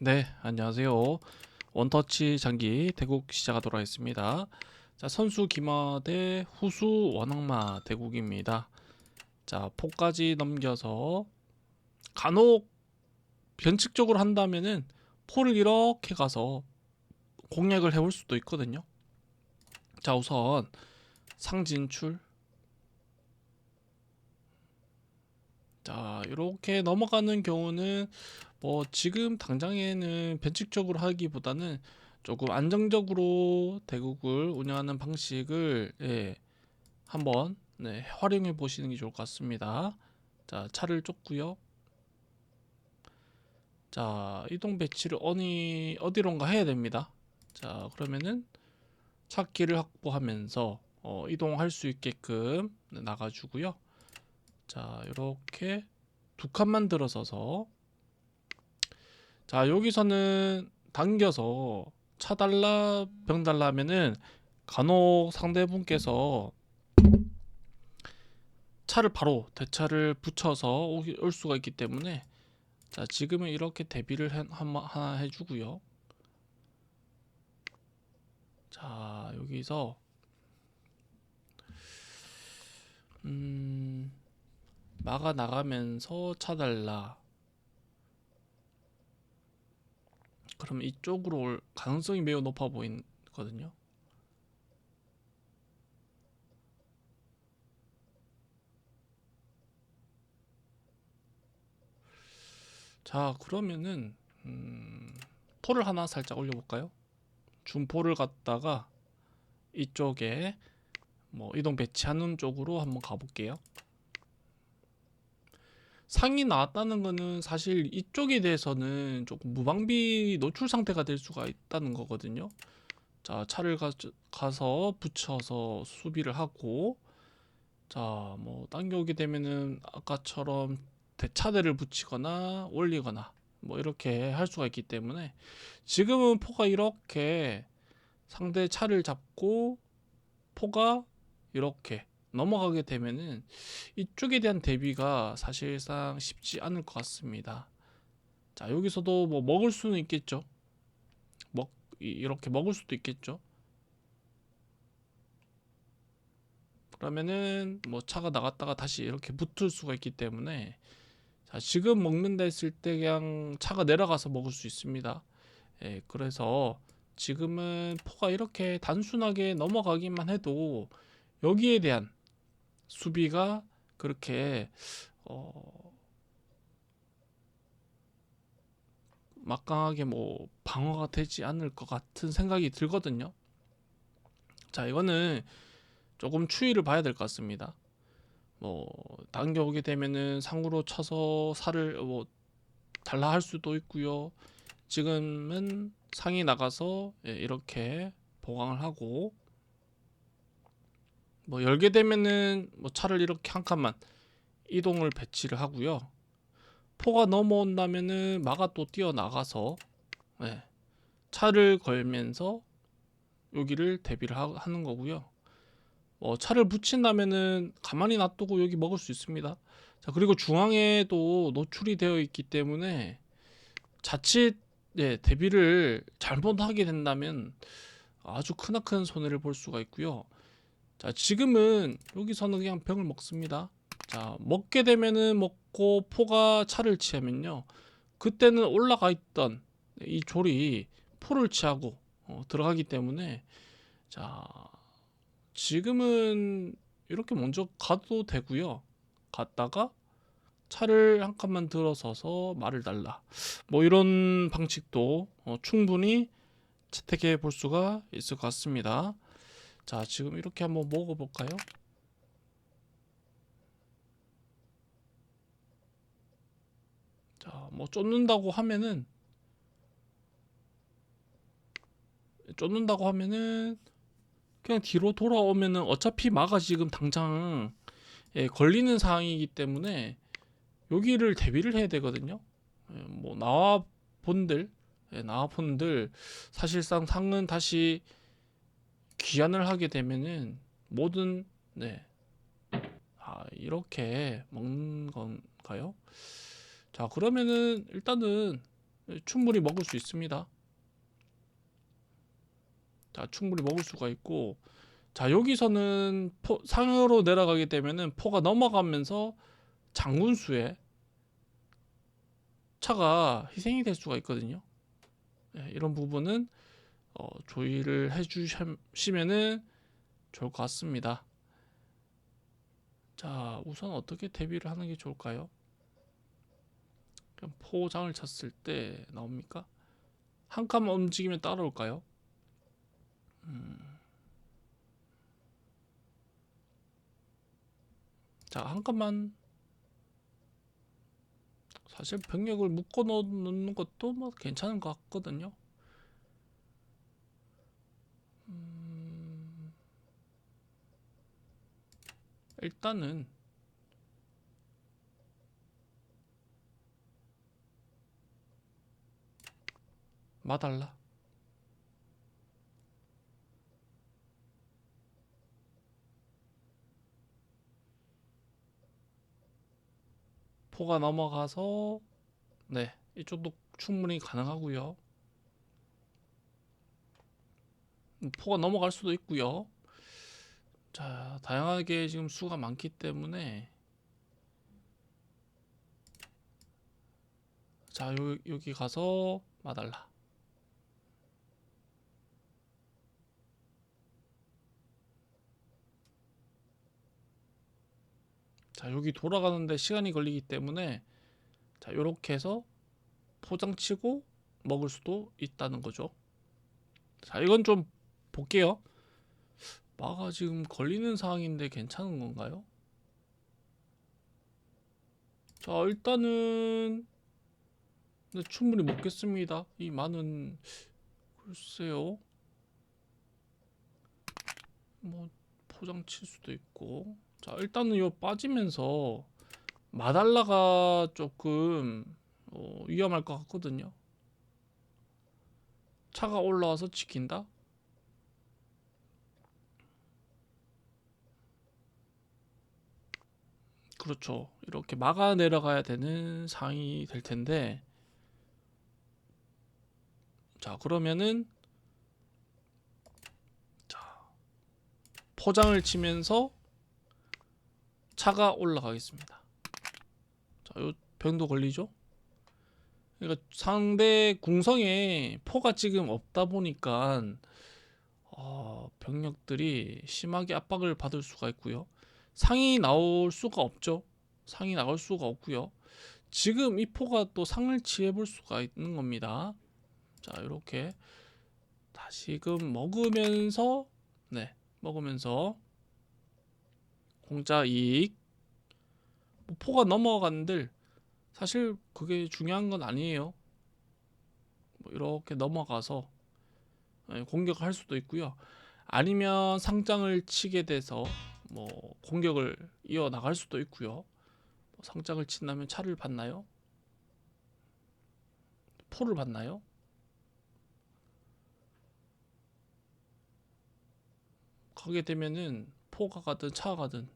네, 안녕하세요. 원터치 장기 대국 시작하도록 하겠습니다. 자, 선수 기마 대 후수 원악마 대국입니다. 자, 포까지 넘겨서 간혹 변칙적으로 한다면은 포를 이렇게 가서 공략을 해볼 수도 있거든요. 자, 우선 상진출. 자, 이렇게 넘어가는 경우는 뭐 지금 당장에는 변칙적으로 하기보다는 조금 안정적으로 대국을 운영하는 방식을 예, 한번 네, 활용해 보시는 게 좋을 것 같습니다. 자, 차를 쫓고요. 자, 이동 배치를 어디 어디론가 해야 됩니다. 자, 그러면은 찾기를 확보하면서 어, 이동할 수 있게끔 네, 나가주고요. 자, 이렇게 두 칸만 들어서서 자, 여기서는 당겨서 차 달라 병 달라 하면은 간혹 상대분께서 차를 바로 대차를 붙여서 올 수가 있기 때문에 자, 지금은 이렇게 대비를 해, 한번 하나 해주고요. 자, 여기서 음, 막아 나가면서 차 달라. 그러면 이쪽으로 올 가능성이 매우 높아 보이거든요. 자, 그러면은 음, 포를 하나 살짝 올려볼까요? 중포를 갖다가 이쪽에 뭐 이동 배치하는 쪽으로 한번 가볼게요. 상이 나왔다는 거는 사실 이쪽에 대해서는 조금 무방비 노출 상태가 될 수가 있다는 거거든요. 자, 차를 가, 가서 붙여서 수비를 하고, 자, 뭐 당겨오게 되면은 아까처럼 대차대를 붙이거나 올리거나 뭐 이렇게 할 수가 있기 때문에 지금은 포가 이렇게 상대 차를 잡고 포가 이렇게 넘어가게 되면은 이쪽에 대한 대비가 사실상 쉽지 않을 것 같습니다. 자, 여기서도 뭐 먹을 수는 있겠죠. 먹 이- 이렇게 먹을 수도 있겠죠. 그러면은 뭐 차가 나갔다가 다시 이렇게 붙을 수가 있기 때문에 자, 지금 먹는다 했을 때 그냥 차가 내려가서 먹을 수 있습니다. 예, 그래서 지금은 포가 이렇게 단순하게 넘어가기만 해도 여기에 대한 수비가 그렇게 어 막강하게 뭐 방어가 되지 않을 것 같은 생각이 들거든요. 자, 이거는 조금 추이를 봐야 될 것 같습니다. 뭐 당겨오게 되면은 상으로 쳐서 살을 뭐 달라 할 수도 있고요. 지금은 상이 나가서 예, 이렇게 보강을 하고 뭐 열게 되면은 뭐 차를 이렇게 한 칸만 이동을 배치를 하고요. 포가 넘어온다면은 마가 또 뛰어나가서 예, 차를 걸면서 여기를 대비를 하, 하는 거고요. 뭐 차를 붙인다면은 가만히 놔두고 여기 먹을 수 있습니다. 자, 그리고 중앙에도 노출이 되어 있기 때문에 자칫 예, 대비를 잘못하게 된다면 아주 크나큰 손해를 볼 수가 있고요. 자, 지금은 여기서는 그냥 병을 먹습니다. 자, 먹게 되면은 먹고 포가 차를 취하면요. 그때는 올라가 있던 이 졸이 포를 취하고 어, 들어가기 때문에 자, 지금은 이렇게 먼저 가도 되고요. 갔다가 차를 한 칸만 들어서서 말을 달라. 뭐 이런 방식도 어, 충분히 채택해 볼 수가 있을 것 같습니다. 자, 지금 이렇게 한번 먹어볼까요? 자, 뭐 쫓는다고 하면은 쫓는다고 하면은 그냥 뒤로 돌아오면은 어차피 마가 지금 당장 예, 걸리는 상황이기 때문에 여기를 대비를 해야 되거든요. 예, 뭐 나와 본들 예, 나와 본들 사실상 상은 다시 귀환을 하게 되면은 모든 네. 아, 이렇게 먹는 건가요? 자, 그러면은 일단은 충분히 먹을 수 있습니다. 자, 충분히 먹을 수가 있고 자, 여기서는 포, 상으로 내려가게 되면은 포가 넘어가면서 장군수에 차가 희생이 될 수가 있거든요. 네, 이런 부분은 어, 조의를 해주시면은 좋을 것 같습니다. 자, 우선 어떻게 대비를 하는 게 좋을까요? 그럼 포장을 쳤을 때 나옵니까? 한 칸만 움직이면 따라올까요? 음. 자, 한 칸만 사실 병력을 묶어 놓는 것도 뭐 괜찮은 것 같거든요. 일단은 마달라. 포가 넘어가서 네 이쪽도 충분히 가능하고요. 포가 넘어갈 수도 있고요. 자 다양하게 지금 수가 많기 때문에 자 요, 여기 가서 마달라. 자 여기 돌아가는데 시간이 걸리기 때문에 자 요렇게 해서 포장치고 먹을 수도 있다는 거죠 자 이건 좀 볼게요 마가 지금 걸리는 상황인데 괜찮은 건가요? 자 일단은 네, 충분히 먹겠습니다. 이 마는 글쎄요. 뭐 포장 칠 수도 있고. 자 일단은 요 빠지면서 마달라가 조금 어, 위험할 것 같거든요. 차가 올라와서 지킨다 그렇죠 이렇게 막아 내려가야 되는 상황이 될 텐데 자 그러면은 자 포장을 치면서 차가 올라가겠습니다. 자, 요 병도 걸리죠? 그러니까 상대 궁성에 포가 지금 없다 보니까 어, 병력들이 심하게 압박을 받을 수가 있고요. 상이 나올 수가 없죠. 상이 나올 수가 없고요. 지금 이 포가 또 상을 취해 볼 수가 있는 겁니다. 자, 이렇게 다시금 먹으면서 네, 먹으면서 공짜 이익 뭐 포가 넘어간들 사실 그게 중요한 건 아니에요. 뭐 이렇게 넘어가서 예, 공격을 할 수도 있고요. 아니면 상장을 치게 돼서 뭐 공격을 이어 나갈 수도 있고요. 뭐 상장을 친다면 차를 받나요? 포를 받나요? 가게 되면은 포가 가든 차가 가든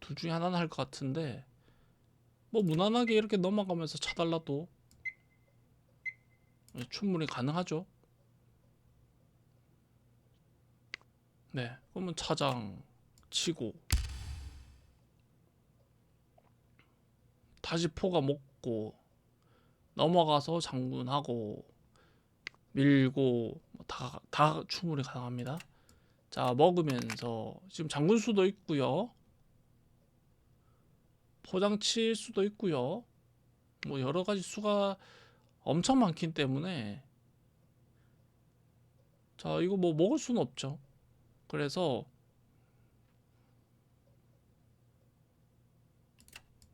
둘 중에 하나는 할 것 같은데 뭐 무난하게 이렇게 넘어가면서 차 달라도 충분히 가능하죠. 네, 그러면 차장 치고 다시 포가 먹고 넘어가서 장군하고 밀고 다다 다 충분히 가능합니다. 자 먹으면서 지금 장군 수도 있고요. 포장칠 수도 있고요. 뭐 여러 가지 수가 엄청 많기 때문에 자 이거 뭐 먹을 수는 없죠. 그래서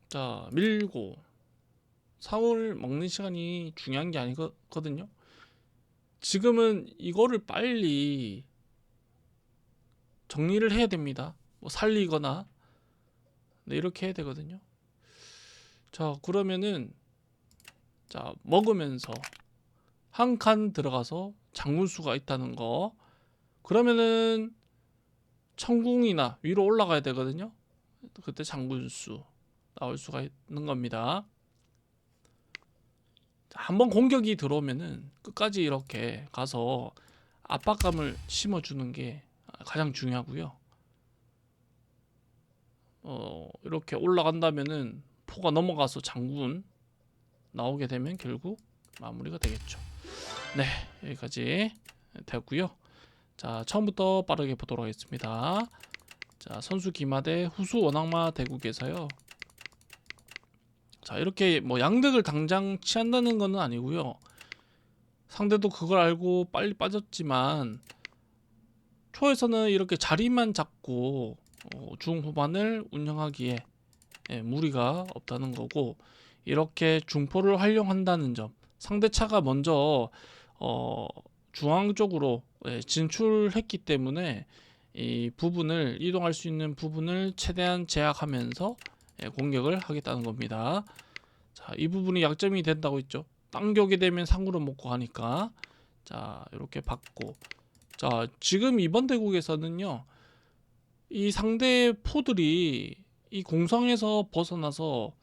자 밀고 사월 먹는 시간이 중요한 게 아니거든요. 지금은 이거를 빨리 정리를 해야 됩니다. 뭐 살리거나 네, 이렇게 해야 되거든요. 자, 그러면은 자, 먹으면서 한 칸 들어가서 장군수가 있다는 거. 그러면은 천궁이나 위로 올라가야 되거든요. 그때 장군수 나올 수가 있는 겁니다. 한번 공격이 들어오면은 끝까지 이렇게 가서 압박감을 심어주는 게 가장 중요하고요. 어, 이렇게 올라간다면은 포가 넘어가서 장군 나오게 되면 결국 마무리가 되겠죠. 네, 여기까지 됐고요. 자, 처음부터 빠르게 보도록 하겠습니다. 자, 선수 기마 대 후수 원악마 대국에서요. 자, 이렇게 뭐 양득을 당장 취한다는 것은 아니고요. 상대도 그걸 알고 빨리 빠졌지만 초에서는 이렇게 자리만 잡고 어, 중 후반을 운영하기에 예, 무리가 없다는 거고 이렇게 중포를 활용한다는 점 상대 차가 먼저 어, 중앙 쪽으로 예, 진출했기 때문에 이 부분을 이동할 수 있는 부분을 최대한 제약하면서 예, 공격을 하겠다는 겁니다. 자, 이 부분이 약점이 된다고 했죠. 당겨게 되면 상으로 먹고 가니까 자 이렇게 받고 자 지금 이번 대국에서는요 이 상대 포들이 이 공성에서 벗어나서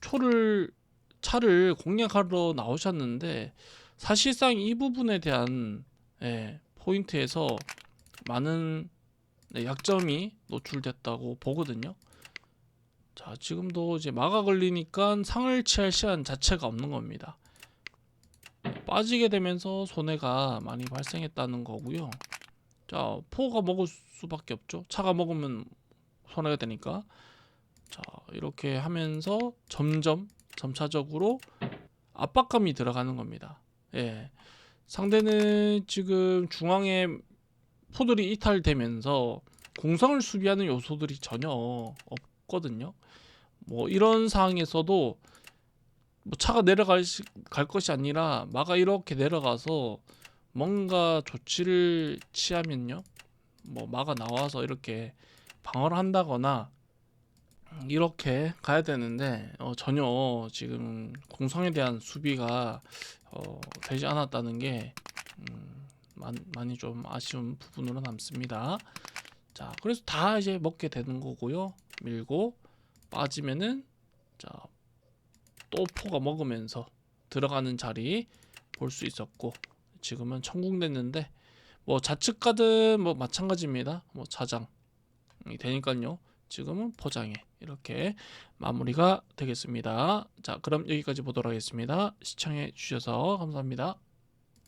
초를 차를 공략하러 나오셨는데 사실상 이 부분에 대한 예, 포인트에서 많은 네, 약점이 노출됐다고 보거든요. 자, 지금도 이제 마가 걸리니까 상을 취할 시간 자체가 없는 겁니다. 빠지게 되면서 손해가 많이 발생했다는 거고요. 자, 포가 먹을 수밖에 없죠. 차가 먹으면 손해가 되니까. 자, 이렇게 하면서 점점 점차적으로 압박감이 들어가는 겁니다. 예. 상대는 지금 중앙에 포들이 이탈되면서 공성을 수비하는 요소들이 전혀 없 거든요. 뭐 이런 상황에서도 뭐 차가 내려갈 시- 갈 것이 아니라 마가 이렇게 내려가서 뭔가 조치를 취하면요. 뭐 마가 나와서 이렇게 방어를 한다거나 이렇게 가야 되는데 어, 전혀 지금 공성에 대한 수비가 어, 되지 않았다는 게 음, 많, 많이 좀 아쉬운 부분으로 남습니다. 자, 그래서 다 이제 먹게 되는 거고요. 밀고 빠지면은 자, 또 포가 먹으면서 들어가는 자리 볼 수 있었고 지금은 천국됐는데 뭐 좌측 가든 뭐 마찬가지입니다. 뭐 자장이 되니까요. 지금은 포장에 이렇게 마무리가 되겠습니다. 자, 그럼 여기까지 보도록 하겠습니다. 시청해 주셔서 감사합니다.